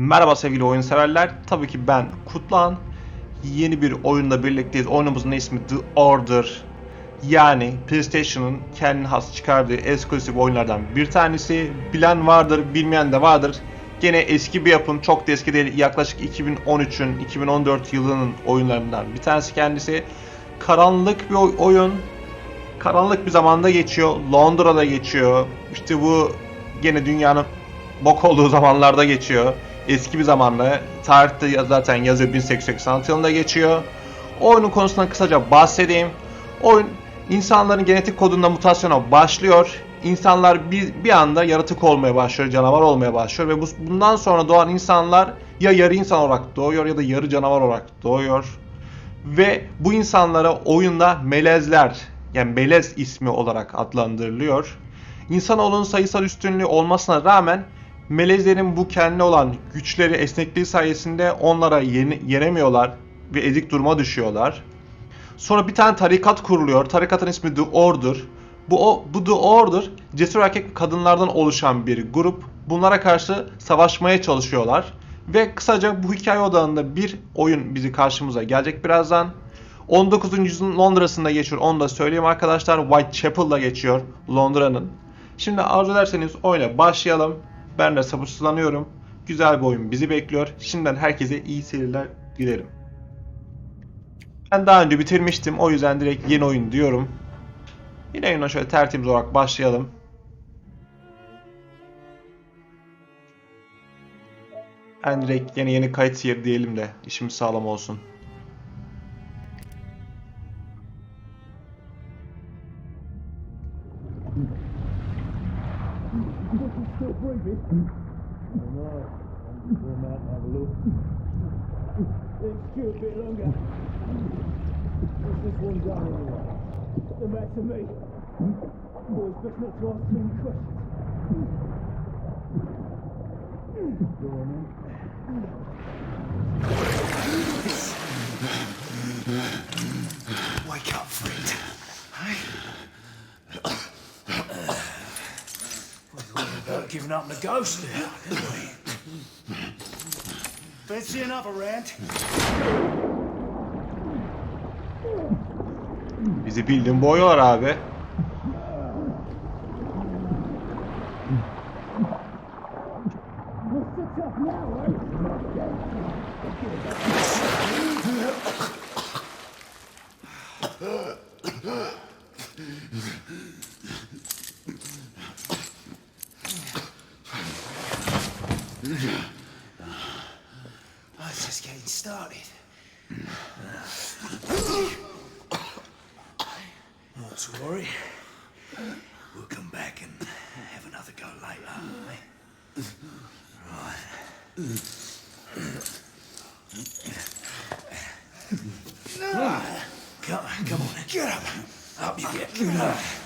Merhaba sevgili oyun severler. Tabii ki ben Kutlan. Yeni bir oyunda birlikteyiz. Oyunumuzun ismi The Order. Yani PlayStation'ın kendine has çıkardığı eksklusif oyunlardan bir tanesi. Bilen vardır, bilmeyen de vardır. Gene eski bir yapım, çok da eski değil. Yaklaşık 2013'ün, 2014 yılının oyunlarından bir tanesi kendisi. Karanlık bir oy- oyun. Karanlık bir zamanda geçiyor. Londra'da geçiyor. İşte bu gene dünyanın bok olduğu zamanlarda geçiyor. Eski bir zamanda. Tarihte zaten yazıyor 1886 yılında geçiyor. Oyunun konusundan kısaca bahsedeyim. Oyun insanların genetik kodunda mutasyona başlıyor. İnsanlar bir, bir anda yaratık olmaya başlıyor, canavar olmaya başlıyor ve bu, bundan sonra doğan insanlar ya yarı insan olarak doğuyor ya da yarı canavar olarak doğuyor. Ve bu insanlara oyunda melezler yani melez ismi olarak adlandırılıyor. İnsanoğlunun sayısal üstünlüğü olmasına rağmen melezlerin bu kendine olan güçleri, esnekliği sayesinde onlara yenemiyorlar ve ezik duruma düşüyorlar. Sonra bir tane tarikat kuruluyor. Tarikatın ismi The Order. Bu, bu The Order cesur erkek kadınlardan oluşan bir grup. Bunlara karşı savaşmaya çalışıyorlar. Ve kısaca bu hikaye odağında bir oyun bizi karşımıza gelecek birazdan. 19. yüzyılın Londra'sında geçiyor. Onu da söyleyeyim arkadaşlar. Whitechapel'da geçiyor Londra'nın. Şimdi arzu ederseniz oyuna başlayalım. Ben de sabırsızlanıyorum. Güzel bir oyun bizi bekliyor. Şimdiden herkese iyi seyirler dilerim. Ben daha önce bitirmiştim. O yüzden direkt yeni oyun diyorum. Yine oyuna şöyle tertemiz olarak başlayalım. Ben direkt yeni yeni kayıt yeri diyelim de işimiz sağlam olsun. To me. Boys, best not to ask too many questions. Go on then. Wake up, friend. About giving up the ghost now, didn't we? Fancy another round? Bizi bildiğin boyuyorlar abi. Not to worry. We'll come back and have another go later. eh? Right. Come, come on, get up. Up you get.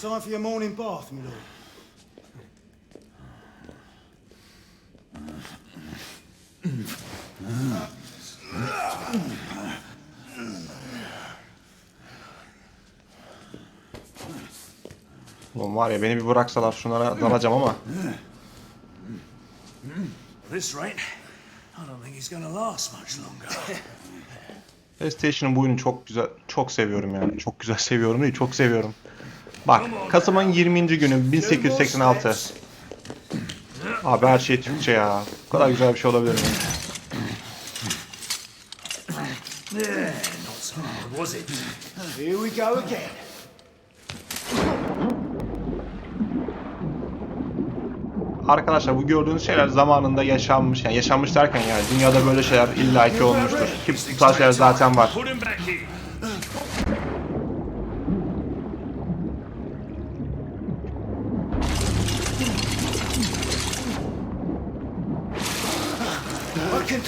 Time for your morning bath, my lord. Ulan var ya beni bir bıraksalar şunlara dalacağım ama. At this rate, I don't think he's gonna last much longer. PlayStation'ın bu oyunu çok güzel, çok seviyorum yani. Çok güzel seviyorum değil, çok seviyorum. Bak, Kasım'ın 20. günü 1886. Abi her şey Türkçe ya. Bu kadar güzel bir şey olabilir mi? Here we go again. Arkadaşlar bu gördüğünüz şeyler zamanında yaşanmış. Yani yaşanmış derken yani dünyada böyle şeyler illaki olmuştur. Ki bu tarz şeyler zaten var.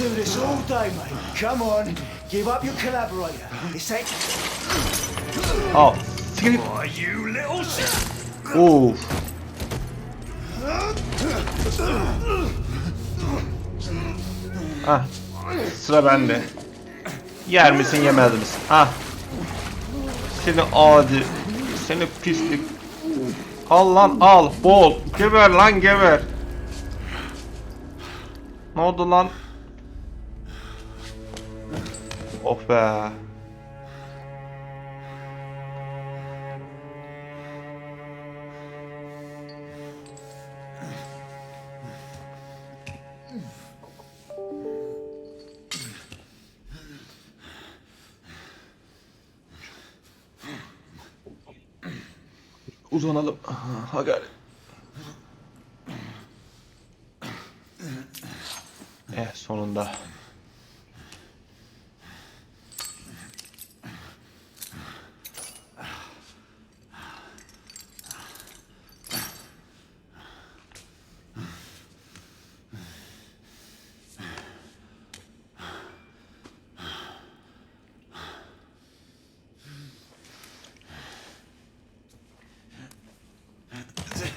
Do this all day, mate. Come on, give up your collaborator. That Al. Siktir git. Why, you little shit! Of. Ah. Sıra bende. Yer misin yemez misin? Ah. Seni adi. Seni pislik. Al lan al. Bol. Geber lan geber. Ne oldu lan? Of be. Uzanalım. Ha gel. Eh sonunda.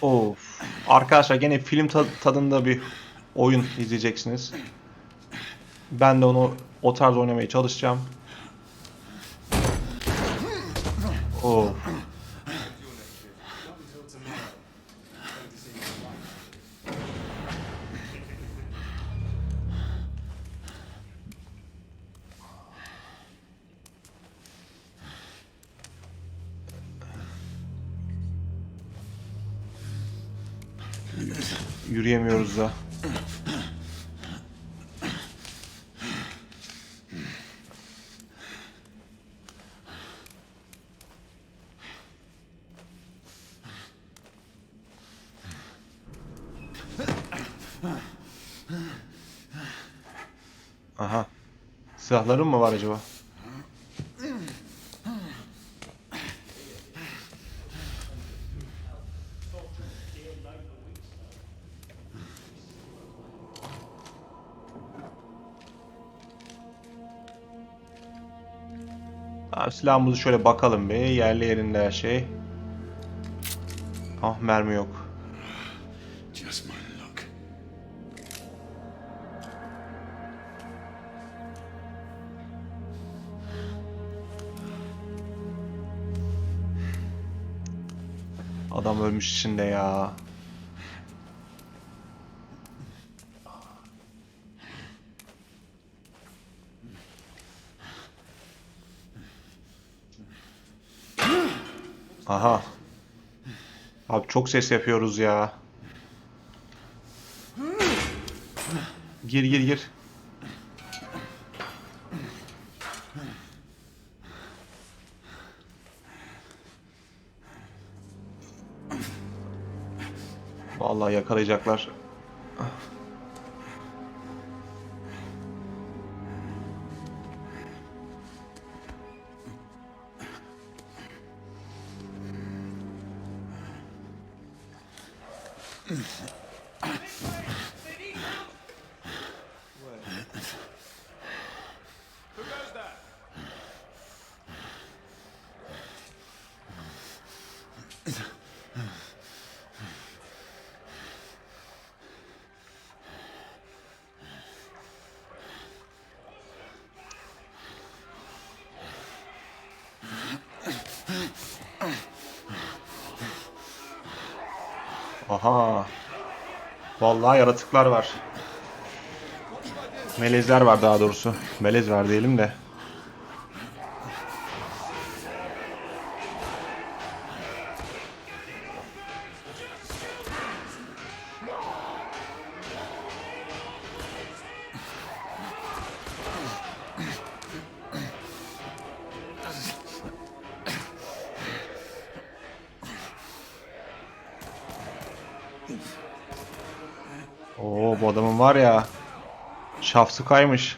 Of. Arkadaşlar gene film ta- tadında bir oyun izleyeceksiniz. Ben de onu o tarz oynamaya çalışacağım. Of. Aha. Silahların mı var acaba? Tamam, silahımızı şöyle bakalım bir. Yerli yerinde her şey. Ah mermi yok. Ölmüş içinde ya. Aha. Abi çok ses yapıyoruz ya. Gir gir gir. Yakalayacaklar. Aha. Vallahi yaratıklar var. Melezler var daha doğrusu. Melez var diyelim de. Bu adamın var ya. Şafsı kaymış.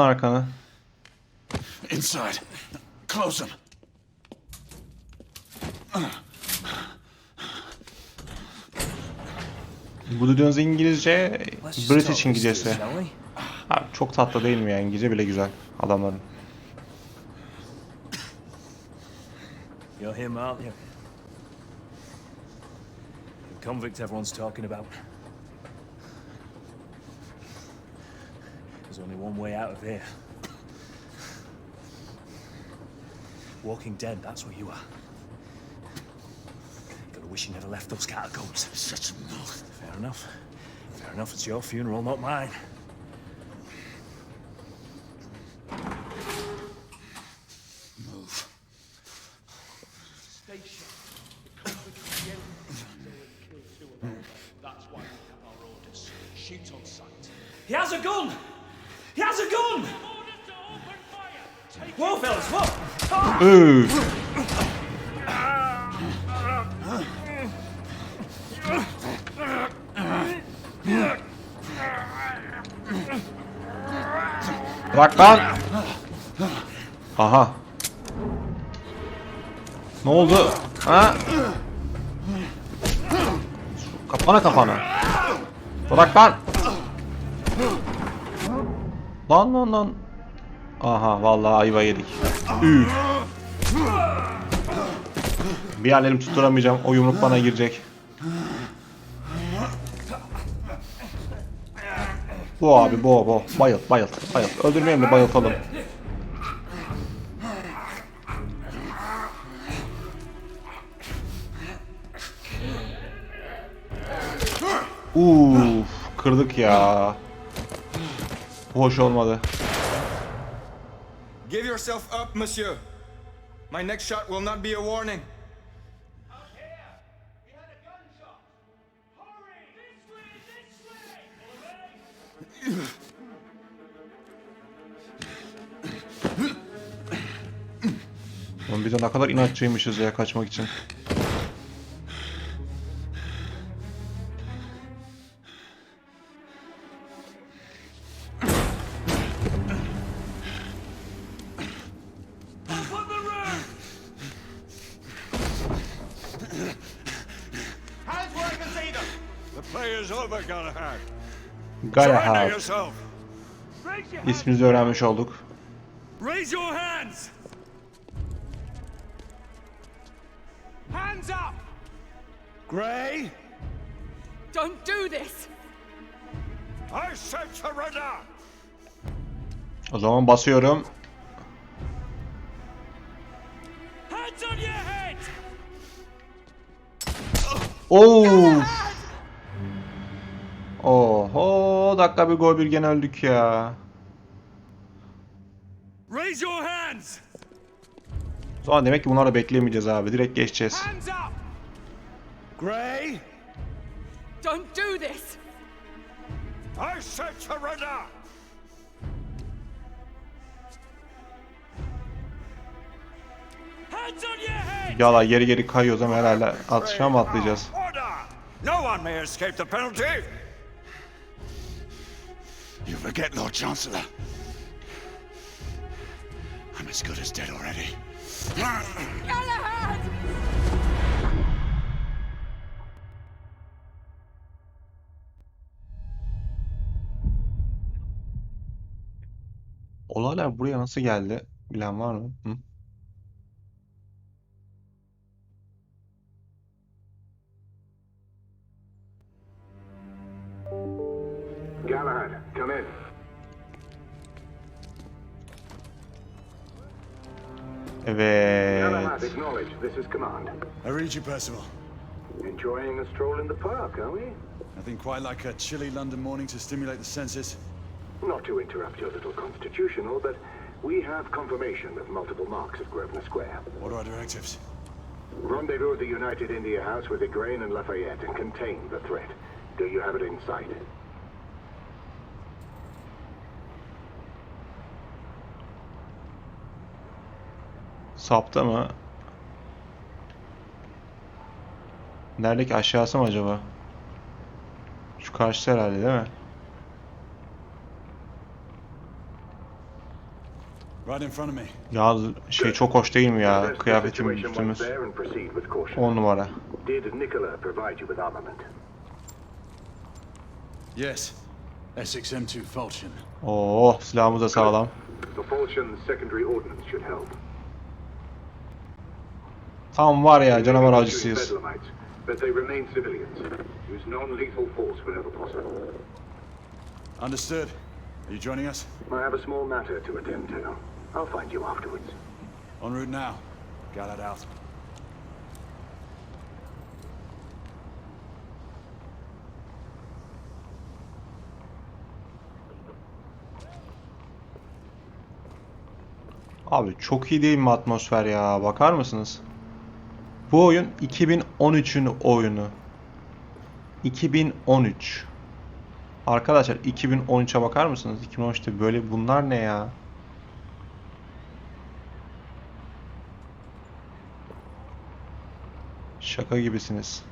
Lan arkana. Inside. Close them. Bu duyduğunuz İngilizce British İngilizcesi. Abi çok tatlı değil mi ya? İngilizce bile güzel adamların. You're him, aren't you? The convict everyone's talking about. There's only one way out of here. Walking dead, that's what you are. Gotta wish you never left those catacombs. Such a mouth. Fair enough. Fair enough, it's your funeral, not mine. Move. Station. That's why we have our orders. Shoot on sight. He has a gun! Open fire! Take Whoa, fellas, whoa! Üf. Bırak lan. Aha. Ne oldu? Ha? Kapana kapana. Bırak lan. Lan lan lan. Aha vallahi ayva yedik. Üf. Bir yerlerimi tutturamayacağım. O yumruk bana girecek. Bu abi bu bu. Bayılt bayılt bayılt. Öldürmeyelim de bayıltalım. Uf, kırdık ya. Hoş olmadı. Give yourself up, monsieur. My next shot will not be a warning. Oğlum biz de ne kadar inatçıymışız ya kaçmak için. Galahad. İsminizi öğrenmiş olduk. Raise your hands! hands up! Gray, Don't do this! I said surrender. O zaman basıyorum. Hands on your head! Of. Dakika bir gol bir gene öldük ya. Raise your hands! Zaman demek ki bunları bekleyemeyeceğiz abi. Direkt geçeceğiz. Gray, Don't do this! I said surrender. Head! Yala geri geri kayıyoruz ama herhalde atışa mı atlayacağız? Order. No one may escape the penalty. You forget, Lord Chancellor. I'm as good as dead already. Galahad! Olaylar buraya nasıl geldi? Bilen var mı? Hı? Read you, Percival. Enjoying a stroll in the park, are we? Nothing quite like a chilly London morning to stimulate the senses. Not to interrupt your little constitutional, but we have confirmation of multiple marks at Grosvenor Square. What are our directives? Rendezvous at the United India House with Igraine and Lafayette and contain the threat. Do you have it in sight? Sapta mı? Neredeki aşağısı mı acaba? Şu karşısı herhalde değil mi? Right in front of me. Ya şey çok hoş değil mi ya? Kıyafetim üstümüz. there and proceed with caution. 10 numara. Yes. Essex M2 Falchion. Oo silahımız da sağlam. The Falchion secondary ordnance should help. Tam var ya canavar avcısıyız. But they remain civilians. Use non-lethal force whenever possible. Understood. Are you joining us? I have a small matter to attend to. I'll find you afterwards. En route now. Gallard out. Abi çok iyi değil mi atmosfer ya? Bakar mısınız? Bu oyun 2013'ün oyunu. 2013. Arkadaşlar 2013'e bakar mısınız? 2013'te böyle bunlar ne ya? Şaka gibisiniz.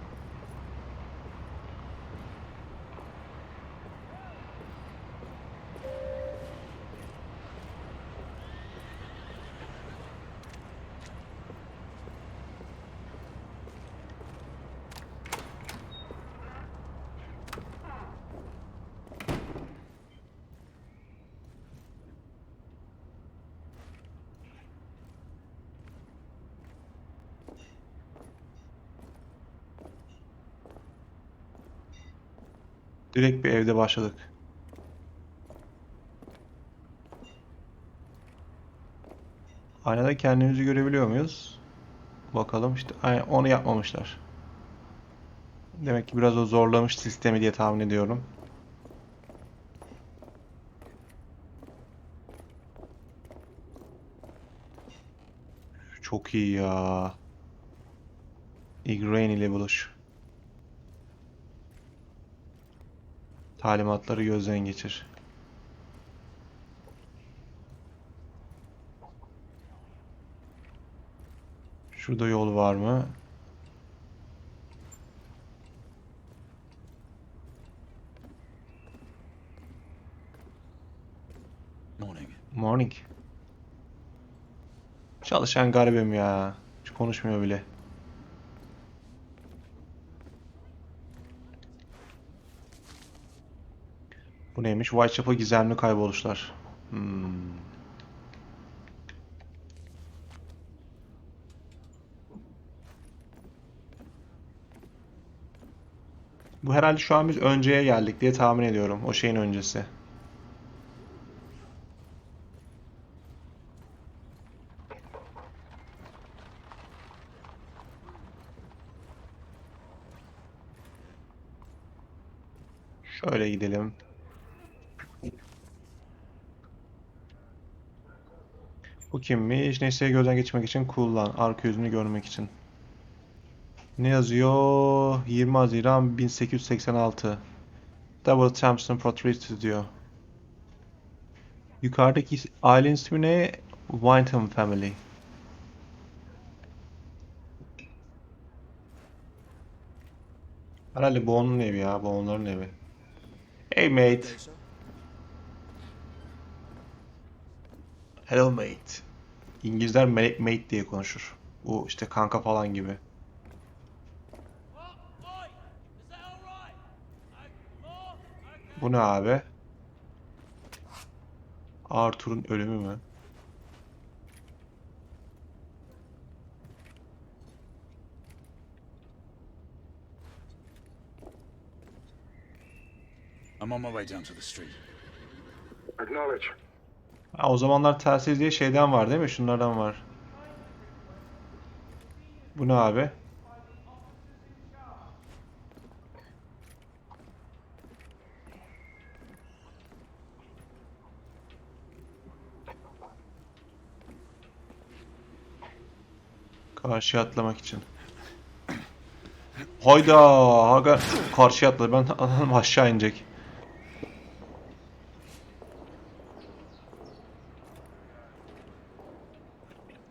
Direkt bir evde başladık. Aynada kendimizi görebiliyor muyuz? Bakalım işte onu yapmamışlar. Demek ki biraz o zorlamış sistemi diye tahmin ediyorum. Çok iyi ya. Igraine ile buluş. Talimatları gözden geçir. Şurada yol var mı? Morning. Morning. Çalışan garibim ya. Hiç konuşmuyor bile. Bu neymiş? Whitechapel gizemli kayboluşlar. Hmm. Bu herhalde şu an biz önceye geldik diye tahmin ediyorum. O şeyin öncesi. Şöyle gidelim. Bu kimmiş? Nesneyi gözden geçirmek için kullan. Arka yüzünü görmek için. Ne yazıyor? 20 Haziran 1886. Double Thompson Portrait diyor. Yukarıdaki ailenin ismi ne? Wyndham Family. Herhalde bu onun evi ya. Bu onların evi. Hey mate. Hello mate. İngilizler mate diye konuşur. Bu işte kanka falan gibi. Bu ne abi? Arthur'un ölümü mü? I'm on my way down to the street. Acknowledge. Ha, o zamanlar telsiz diye şeyden var değil mi? Şunlardan var. Bu ne abi? Karşıya atlamak için. Hayda! Haga karşıya atladı. Ben aşağı inecek.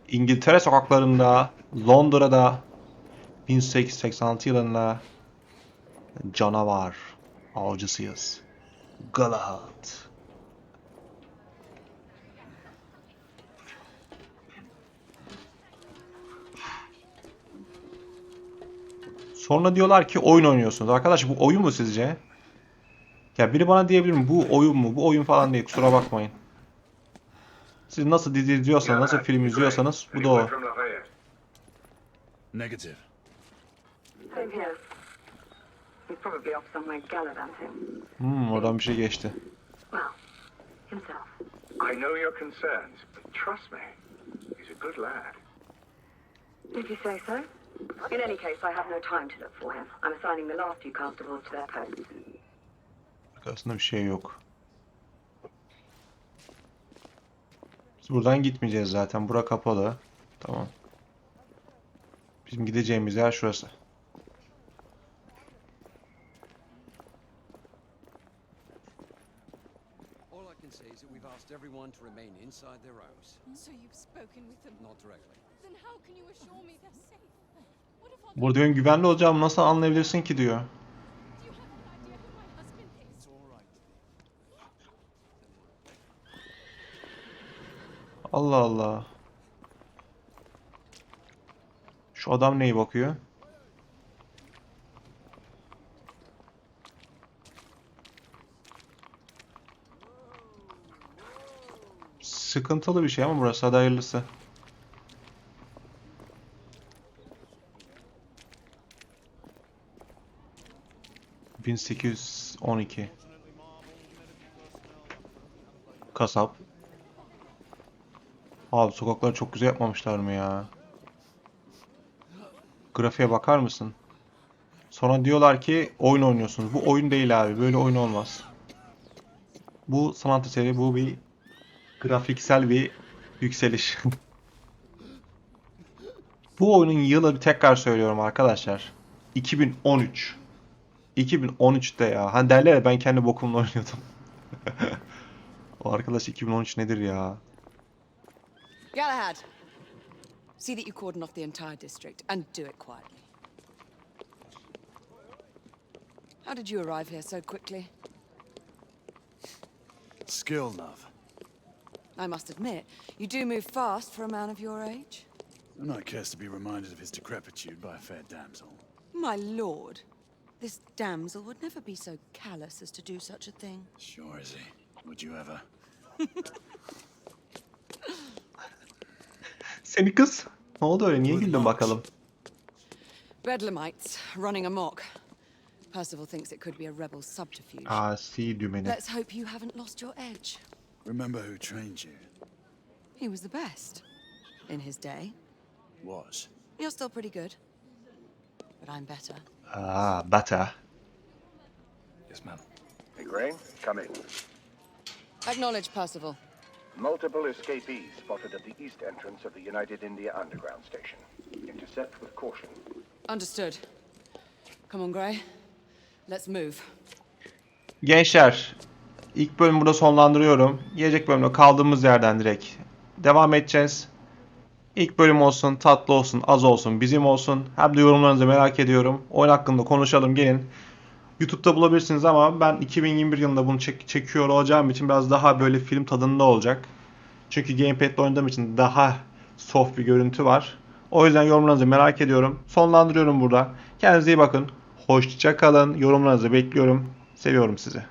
İngiltere sokaklarında, Londra'da 1886 yılında canavar avcısıyız. Galahad. Sonra diyorlar ki oyun oynuyorsunuz. Arkadaş bu oyun mu sizce? Ya biri bana diyebilir mi? Bu oyun mu? Bu oyun falan değil. Kusura bakmayın. Siz nasıl dizi izliyorsanız, nasıl film izliyorsanız bu da o. Negative. Same here. He's probably off somewhere gallivanting. Hmm, oradan bir şey geçti. Well, himself. I know your concerns, but trust me, he's a good lad. Did you say so? In any case, I have no time to look for him. I'm assigning the last few constables to their posts. Arkasında bir şey yok. Buradan gitmeyeceğiz zaten. Bura kapalı. Tamam. Bizim gideceğimiz yer şurası. All I can say is that we've asked everyone to remain inside their homes. So you've spoken with them? Not directly. Then how can you assure me they're safe? Burada benim güvenli olacağımı nasıl anlayabilirsin ki diyor. Do you have an idea who my husband is? Allah Allah. Şu adam neye bakıyor? Sıkıntılı bir şey ama burası hadi hayırlısı. ...1812... Kasap. Abi sokakları çok güzel yapmamışlar mı ya? Grafiğe bakar mısın? Sonra diyorlar ki oyun oynuyorsunuz. Bu oyun değil abi. Böyle oyun olmaz. Bu sanat eseri, bu bir grafiksel bir yükseliş. bu oyunun yılı bir tekrar söylüyorum arkadaşlar. 2013. 2013'te ya. Hani derler ya ben kendi bokumla oynuyordum. o arkadaş 2013 nedir ya? Galahad, see that you cordon off the entire district and do it quietly. How did you arrive here so quickly? Skill, love. I must admit, you do move fast for a man of your age. Who not cares to be reminded of his decrepitude by a fair damsel? My lord, this damsel would never be so callous as to do such a thing. Sure is he. Would you ever? Seni kız. Ne oldu öyle? Niye güldün bakalım? Bedlamites running amok. Percival thinks it could be a rebel subterfuge. Asi dümeni. Let's hope you haven't lost your edge. Remember who trained you? He was the best in his day. Was. You're still pretty good, but I'm better. Ah, better. Yes, ma'am. Hey, Crane, come in. Acknowledge, Percival. Multiple escapees spotted at the east entrance of the United India Underground Station. Intercept with caution. Understood. Come on, Gray. Let's move. Gençler, ilk bölümü burada sonlandırıyorum. Gelecek bölümde kaldığımız yerden direkt devam edeceğiz. İlk bölüm olsun, tatlı olsun, az olsun, bizim olsun. Hem de yorumlarınızı merak ediyorum. Oyun hakkında konuşalım, gelin. YouTube'da bulabilirsiniz ama ben 2021 yılında bunu çek- çekiyor olacağım için biraz daha böyle film tadında olacak. Çünkü gamepad'le oynadığım için daha soft bir görüntü var. O yüzden yorumlarınızı merak ediyorum. Sonlandırıyorum burada. Kendinize iyi bakın. Hoşça kalın. Yorumlarınızı bekliyorum. Seviyorum sizi.